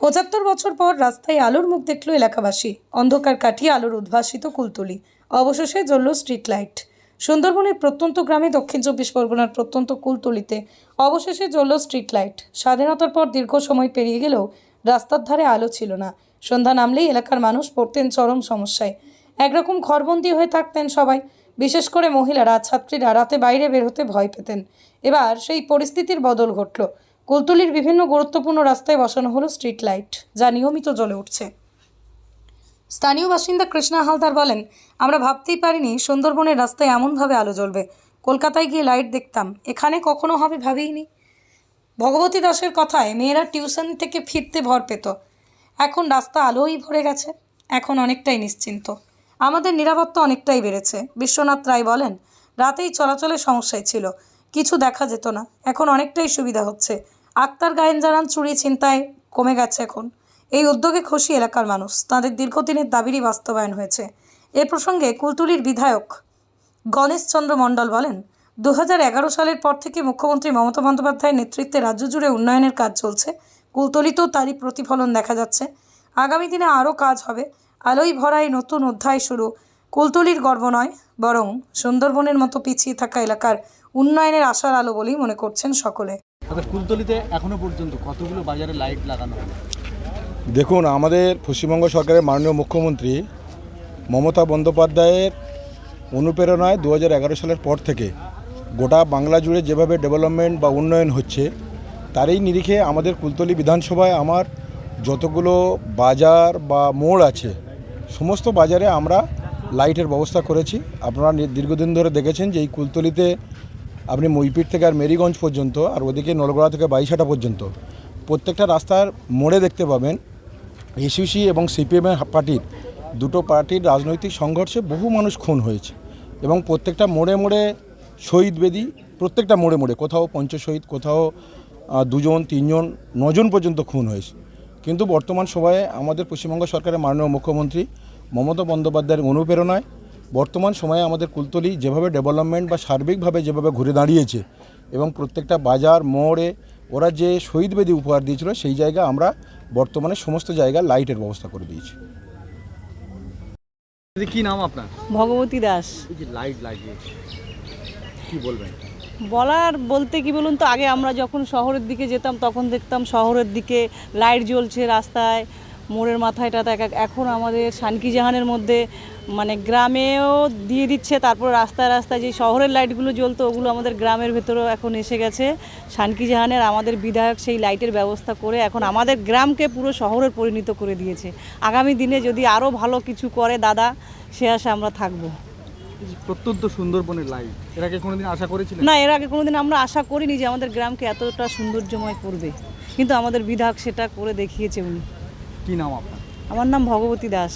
পঁচাত্তর বছর পর রাস্তায় আলোর মুখ দেখল এলাকাবাসী। অন্ধকার কাটিয়ে আলোর উদ্ভাসিত কুলতুলি। অবশেষে জ্বলল স্ট্রিট লাইট সুন্দরবনের প্রত্যন্ত গ্রামে দক্ষিণ চব্বিশ পরগনার প্রত্যন্ত কুলতলিতে অবশেষে জ্বলল স্ট্রিট লাইট স্বাধীনতার পর দীর্ঘ সময় পেরিয়ে গেলেও রাস্তার ধারে আলো ছিল না। সন্ধ্যা নামলেই এলাকার মানুষ পড়তেন চরম সমস্যায়। একরকম ঘরবন্দি হয়ে থাকতেন সবাই। বিশেষ করে মহিলারা, ছাত্রীরা রাতে বাইরে বের হতে ভয় পেতেন। এবার সেই পরিস্থিতির বদল ঘটল। কুলতলির বিভিন্ন গুরুত্বপূর্ণ রাস্তায় বসানো হলো স্ট্রিট লাইট যা নিয়মিত জ্বলে উঠছে। স্থানীয় বাসিন্দা কৃষ্ণা হালদার বলেন, আমরা ভাবতেই পারিনি সুন্দরবনের রাস্তায় এমনভাবে আলো জ্বলবে। কলকাতায় গিয়ে লাইট দেখতাম। এখানে কখনো হবে ভাবিনি ভগবতী দাসের কথায় মেয়েরা টিউশন থেকে ফিরতে ভর পেত। এখন রাস্তা আলোই ভরে গেছে। এখন অনেকটাই নিশ্চিন্ত। আমাদের নিরাপত্তা অনেকটাই বেড়েছে। বিশ্বনাথ রায় বলেন, রাতেই চলাচলের সমস্যায় ছিল। কিছু দেখা যেত না। এখন অনেকটাই সুবিধা হচ্ছে। আক্তার গায়েন জানান চুরি চিন্তায় কমে গেছে এখন। এই উদ্যোগে খুশি এলাকার মানুষ। তাদের দীর্ঘদিনের দাবিরই বাস্তবায়ন হয়েছে। এ প্রসঙ্গে কুলতুলির বিধায়ক গণেশচন্দ্র মণ্ডল বলেন দু সালের পর থেকে মুখ্যমন্ত্রী মমতা বন্দ্যোপাধ্যায়ের নেতৃত্বে রাজ্য জুড়ে উন্নয়নের কাজ চলছে। কুলতলিতেও তারই প্রতিফলন দেখা যাচ্ছে। আগামী দিনে আরও কাজ হবে। আলোয় ভরা এই নতুন অধ্যায় শুরু। কুলতলির গর্ব নয়, বরং সুন্দরবনের মতো পিছিয়ে থাকা এলাকার উন্নয়নের আশার আলো বলেই মনে করছেন সকলে। কুলতলিতে এখনও পর্যন্ত কতগুলো বাজারে লাইট লাগানো দেখুন, আমাদের পশ্চিমবঙ্গ সরকারের মাননীয় মুখ্যমন্ত্রী মমতা বন্দ্যোপাধ্যায়ের অনুপ্রেরণায় দু হাজার এগারো সালের পর থেকে গোটা বাংলা জুড়ে যেভাবে ডেভেলপমেন্ট বা উন্নয়ন হচ্ছে, তারই নিরিখে আমাদের কুলতলি বিধানসভায় আমার যতগুলো বাজার বা মোড় আছে, সমস্ত বাজারে আমরা লাইটের ব্যবস্থা করেছি। আপনারা দীর্ঘদিন ধরে দেখেছেন যে এই কুলতলিতে আপনি মইপিট থেকে আর মেরিগঞ্জ পর্যন্ত আর ওদিকে নলগড়া থেকে বাইশাটা পর্যন্ত প্রত্যেকটা রাস্তার মোড়ে দেখতে পাবেন এসইউসি এবং সিপিএম পার্টির দুটো পার্টির রাজনৈতিক সংঘর্ষে বহু মানুষ খুন হয়েছে এবং প্রত্যেকটা মোড়ে মোড়ে শহীদ বেদি প্রত্যেকটা মোড়ে মোড়ে কোথাও পঞ্চ শহীদ কোথাও দুজন, তিনজন, নজন পর্যন্ত খুন হয়েছে। কিন্তু বর্তমান সময়ে আমাদের পশ্চিমবঙ্গ সরকারের মাননীয় মুখ্যমন্ত্রী মমতা বন্দ্যোপাধ্যায়ের অনুপ্রেরণায় বর্তমান সময়ে আমাদের কুলতলি যেভাবে ডেভেলপমেন্ট বা সার্বিকভাবে যেভাবে ঘুরে দাঁড়িয়েছে এবং প্রত্যেকটা বাজার মোড়ে ওরা যে শহীদ বেদি উপহার দিয়েছিল সেই জায়গা আমরা বর্তমানে সমস্ত জায়গায় লাইটের ব্যবস্থা করে দিয়েছি। কি নাম আপনার? ভগবতী দাস। লাইট লাগিয়েছে কি বলবেন? বলার বলতে কি বলুন তো আগে আমরা যখন শহরের দিকে যেতাম তখন দেখতাম শহরের দিকে লাইট জ্বলছে রাস্তায়। মোড়ের মাথায় টাথা এখন আমাদের শানকি জাহানের মধ্যে মানে গ্রামেও দিয়ে দিচ্ছে তারপর রাস্তায় রাস্তায় যে শহরের লাইটগুলো জ্বলতো ওগুলো আমাদের গ্রামের ভেতরেও এখন এসে গেছে। শানকি জাহানের আমাদের বিধায়ক সেই লাইটের ব্যবস্থা করে এখন আমাদের গ্রামকে পুরো শহরের পরিণত করে দিয়েছে। আগামী দিনে যদি আরও ভালো কিছু করে দাদা সে আশা আমরা থাকব। প্রত্যন্ত সুন্দরবনের লাইটের আগে কোনোদিন আশা করেছিলেন? না এর আগে কোনোদিন আমরা আশা করিনি যে আমাদের গ্রামকে এতটা সৌন্দর্যময় করবে। কিন্তু আমাদের বিধায়ক সেটা করে দেখিয়েছে উনি। কি নাম আপনার? আমার নাম ভগবতী দাস।